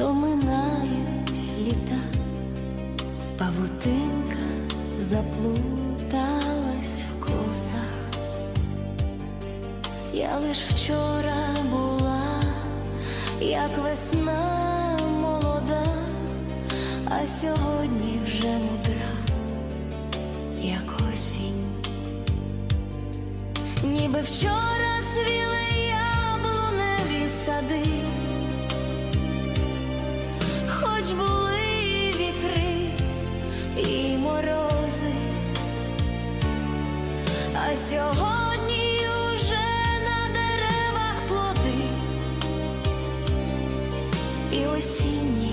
то минають літа, павутинка заплуталась в косах, я лиш вчора була, як весна молода, а сьогодні вже мудра, як осінь, ніби вчора цвіли. Хоч були і вітри і морози, а сьогодні уже на деревах плоди і осінні